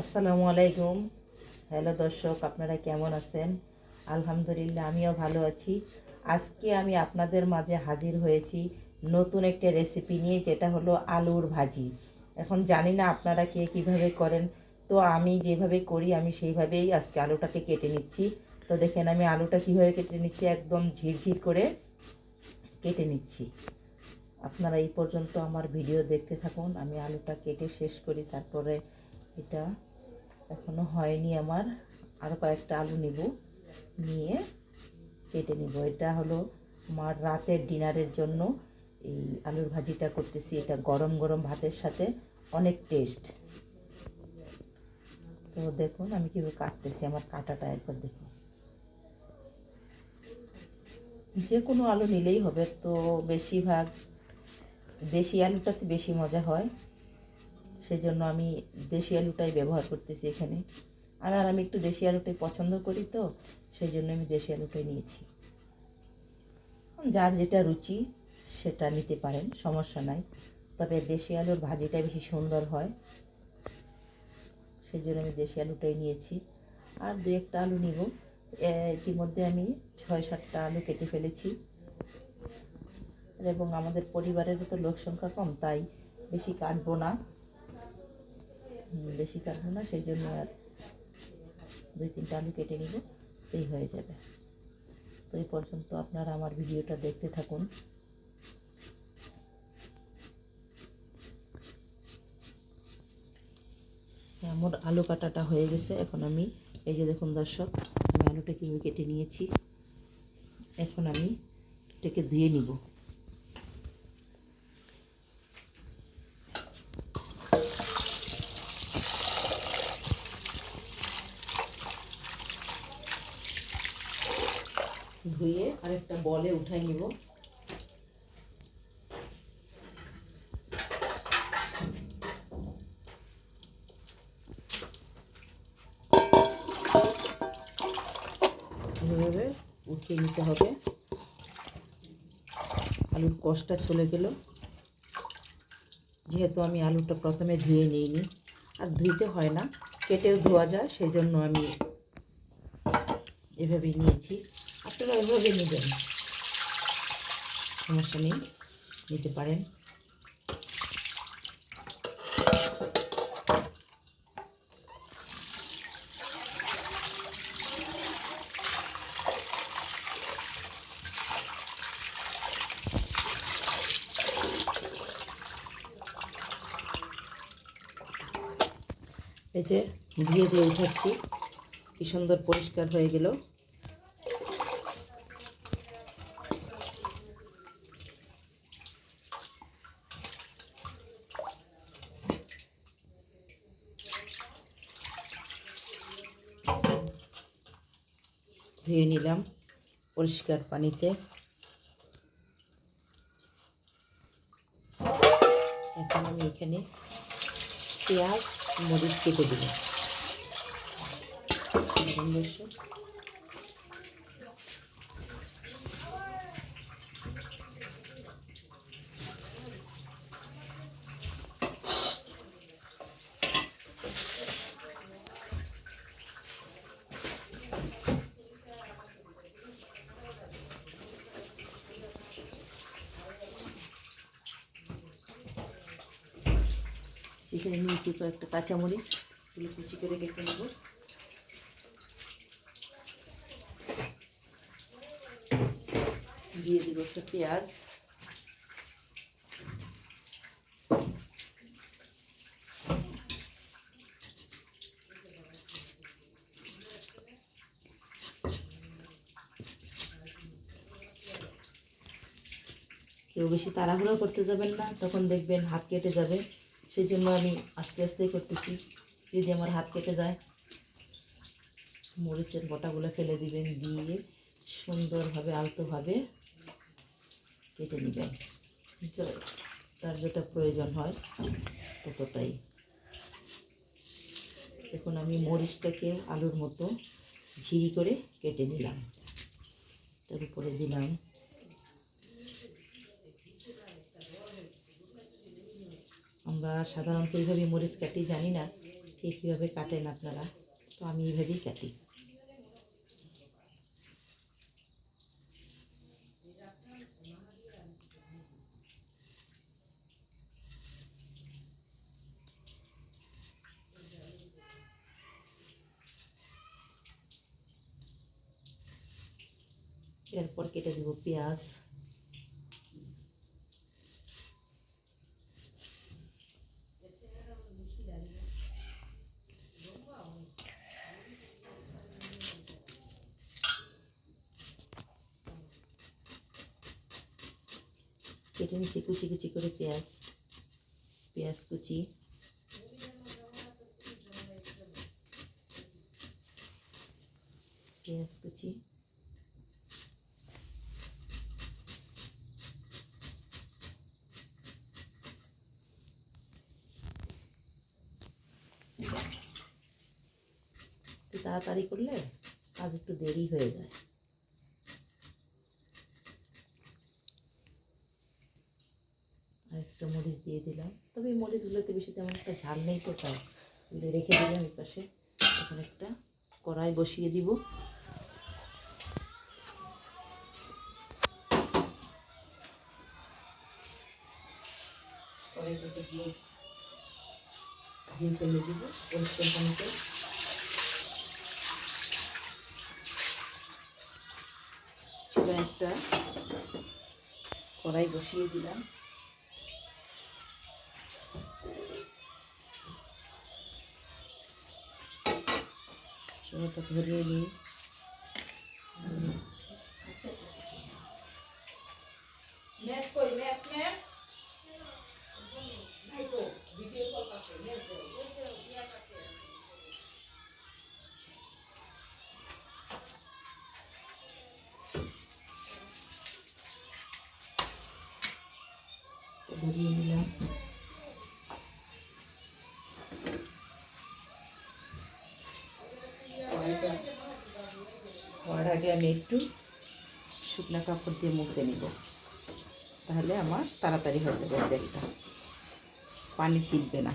আসসালামু আলাইকুম। হ্যালো দর্শক, আপনারা কেমন আছেন? আলহামদুলিল্লাহ, আমিও ভালো আছি। আজকে আমি আপনাদের মাঝে হাজির হয়েছি নতুন একটা রেসিপি নিয়ে, যেটা হলো আলুর ভাজি। এখন জানি না আপনারা কে কীভাবে করেন। তো আমি যেভাবে করি, আমি সেইভাবেই আজকে আলুটাকে কেটে নিচ্ছি। তো দেখেন, আমি আলুটা কীভাবে কেটে নিচ্ছি, একদম ঝিরঝির করে কেটে নিচ্ছি। আপনারা এই পর্যন্ত আমার ভিডিও দেখতে থাকুন। আমি আলুটা কেটে শেষ করি, তারপরে এটা এখনও হয়নি আমার। আরও কয়েকটা আলু নিব, নিয়ে কেটে নিব। এটা হলো আমার রাতের ডিনারের জন্য এই আলুর ভাজিটা করতেছি। এটা গরম গরম ভাতের সাথে অনেক টেস্ট। তো দেখুন আমি কীভাবে কাটতেছি, আমার কাটাটা একবার দেখুন। যে কোনো আলু নিলেই হবে, তো বেশিরভাগ দেশি আলুটাতে বেশি মজা হয়। সেই জন্য আমি দেশি আলুটাই ব্যবহার করতেছি এখানে। আর আর আমি একটু দেশি আলুটাই পছন্দ করি তো সেই জন্য আমি দেশি আলুটাই নিয়েছি। যার যেটা রুচি, সেটা নিতে পারেন, সমস্যা নাই। তবে দেশি আলুর ভাজিটা বেশি সুন্দর হয়। সেই জন্য আমি দেশি আলুটাই নিয়েছি। আর দু একটা আলু নিব। ইতিমধ্যে আমি ছয় সাতটা আলু কেটে ফেলেছি। এবং আমাদের পরিবারের তো লোক সংখ্যা কম, তাই বেশি কাটবো না। বেশি কাটবো না, সেই জন্য আর দুই তিনটা আলু কেটে নিব, এই হয়ে যাবে। তো এই পর্যন্ত আপনারা আমার ভিডিওটা দেখতে থাকুন। আমার আলু কাটাটা হয়ে গেছে, এখন আমি, এই যে দেখুন দর্শক, আমি আলুটা কীভাবে কেটে নিয়েছি। এখন আমি এটাকে ধুয়ে নিব। ধুয়ে আরেকটা বলে উঠাই নিব। এভাবে উঠিয়ে নিতে হবে। আলুর কষটা চলে গেল। যেহেতু আমি আলুটা প্রথমে ধুয়ে নিইনি, আর ধুইতে হয় না, কেটেও ধোয়া যায়, সেই জন্য আমি এভাবেই নিয়েছি। আপনারা এভাবে নেবেন। সমস্যা নেই, নিতে পারেন। এই যে, ধুয়ে দিয়ে উঠাচ্ছি। কি সুন্দর পরিষ্কার হয়ে গেল। ধুয়ে নিলাম পরিষ্কার পানিতে। এখন আমি এখানে পেঁয়াজ মরিচ কেটে দিলাম। সেখানে নিয়েছি কয়েকটা কাঁচামরিচ, এগুলো কুচি করে কেটে নেব। দিয়ে দিব একটা পেঁয়াজ। কেউ বেশি তাড়াহুড়ো করতে যাবেন না, তখন দেখবেন হাত কেটে যাবে। সেই জন্য আমি আস্তে আস্তেই করতেছি। যদি আমার হাত কেটে যায়, মরিচের বটাগুলো ফেলে দিবেন, দিয়ে সুন্দরভাবে আলতোভাবে কেটে নেবেন তার যেটা প্রয়োজন হয়, ততটাই। দেখুন আমি মরিচটাকে আলুর মতো ঝিরি করে কেটে নিলাম। তার উপরে দিলাম আমরা সাধারণত এইভাবে মরিচ কাটি, জানি না কে কীভাবে কাটেন আপনারা, তো আমি এইভাবেই কাটি। এরপর কেটে দেবো পেঁয়াজ। কেটে নিচ্ছি কুচি কুচি করে পেঁয়াজ পেঁয়াজ কুচি পেঁয়াজ কুচি একটু তাড়াতাড়ি করলে কাজ একটু দেরি হয়ে যায় আর একটা মরিচ দিয়ে দিলাম। তবে এই মরিচগুলোতে বেশি তেমন একটা ঝাল নেই তো, তাই রেখে দিলাম এই পাশে এখন একটা কড়াই বসিয়ে দিব। একটা কড়াই বসিয়ে দিলাম। চুলাটা ধরিয়ে নিই ম্যাচ কই ম্যাচ ম্যাচ আগে আমি একটু শুকনো কাপড় দিয়ে মুছে নিব। তাহলে আমার তাড়াতাড়ি হয়ে যাবে তেলটা। পানি ছিটবে না।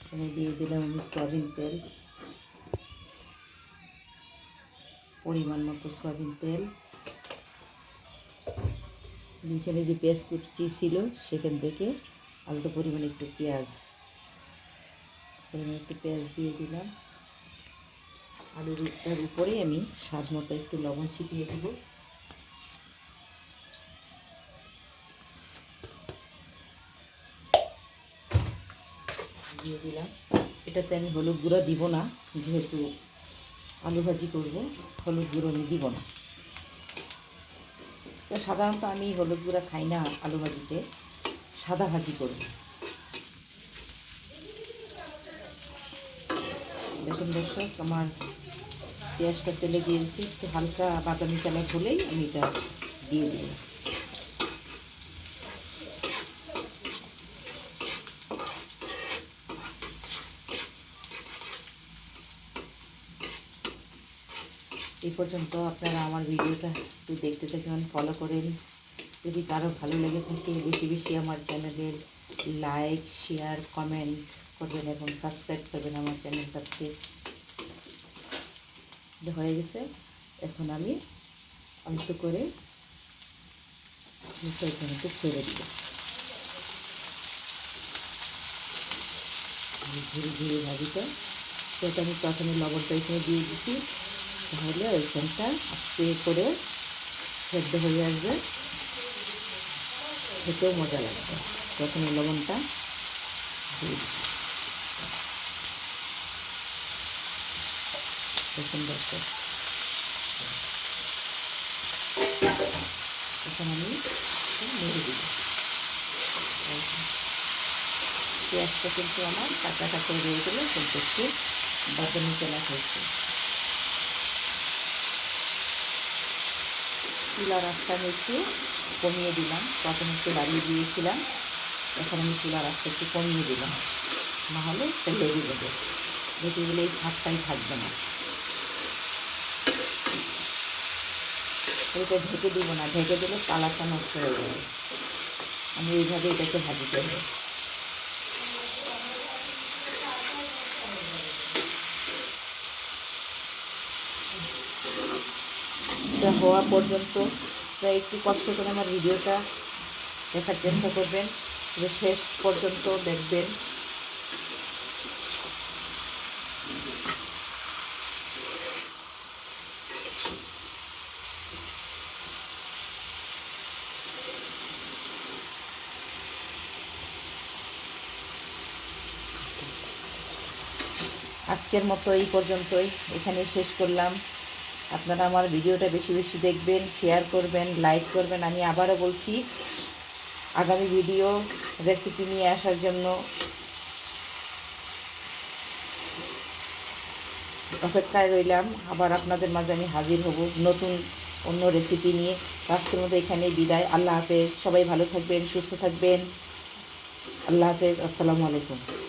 এখানে দিয়ে দিলাম আমি সয়াবিন তেল। পরিমাণ মতো সয়াবিন তেল। এখানে যে পেঁয়াজ কুচি ছিল, সেখান থেকে আলাদা পরিমাণে একটু পেঁয়াজ। একটু পেঁয়াজ দিয়ে দিলাম। আলুটার উপরে আমি স্বাদ মতো একটু লবণ ছিটিয়ে দেবো। দিয়ে দিলাম। এটাতে আমি হলুদ গুঁড়া দিব না, যেহেতু আলু ভাজি করব, হলুদ গুঁড়ো আমি দিব না। তো সাধারণত আমি হলুদ গুঁড়া খাই না আলু ভাজিতে, সাদা ভাজি করব। দেখুন দর্শক, আমার পেঁয়াজটা তেলে দিয়ে দিচ্ছি, একটু হালকা বাদামি কালার হলেই আমি এটা দিয়ে দিব। এই পর্যন্ত আপনারা আমার ভিডিওটা একটু দেখতে থাকেন ফলো করেন। যদি কারও ভালো লেগে থাকে, বেশি বেশি আমার চ্যানেলের লাইক শেয়ার কমেন্ট করবেন এবং সাবস্ক্রাইব করবেন আমার চ্যানেলটাতে। হয়ে গেছে। এখন আমি অল্প করে মিশাইখানেতে ছেড়ে দিব। ধীরে ধীরে ভাজিটা সেটা আমি প্রথমে লবণটা এখানে দিয়ে দিচ্ছি তাহলে ওইখানটা আস্তে করে সেদ্ধ হয়ে আসবে। খেতেও মজা লাগবে। প্রথমে লবণটা দিয়ে দিচ্ছি দেখুন দর্শক। এখন আমি মেরে দিব পেঁয়াজটা কিন্তু আমার কাঁচা কাঁচা রয়ে গেলে কিন্তু একটু বাদামি চলা হয়েছে চুলার আমি একটু কমিয়ে দিলাম। প্রথমে একটু বাড়িয়ে দিয়েছিলাম। এখন আমি চুলার আঁচটা একটু কমিয়ে দিলাম। নাহলে এটা লেগে যাবে লেগে গেলে এই ভাতটাই থাকবে না। এটা ঢেকে দিব না, ঢেকে দিলে কালারটা নষ্ট হয়ে যাবে। আমি এইভাবে এটাকে ভাজি করব। এটা হওয়া পর্যন্ত প্রায় একটু কষ্ট করে আমার ভিডিওটা দেখার চেষ্টা করবেন। যে শেষ পর্যন্ত দেখবেন। আজকের মতো এই পর্যন্তই। এখানে শেষ করলাম। আপনারা আমার ভিডিওটা বেশি বেশি দেখবেন শেয়ার করবেন লাইক করবেন। আমি আবারও বলছি, আগামী ভিডিও রেসিপি নিয়ে আসার জন্য অপেক্ষায় রইলাম। আবার আপনাদের মাঝে আমি হাজির হব নতুন অন্য রেসিপি নিয়ে। আজকের মতো এখানেই বিদায়। আল্লাহ হাফেজ। সবাই ভালো থাকবেন, সুস্থ থাকবেন। আল্লাহ হাফেজ। আসসালামু আলাইকুম।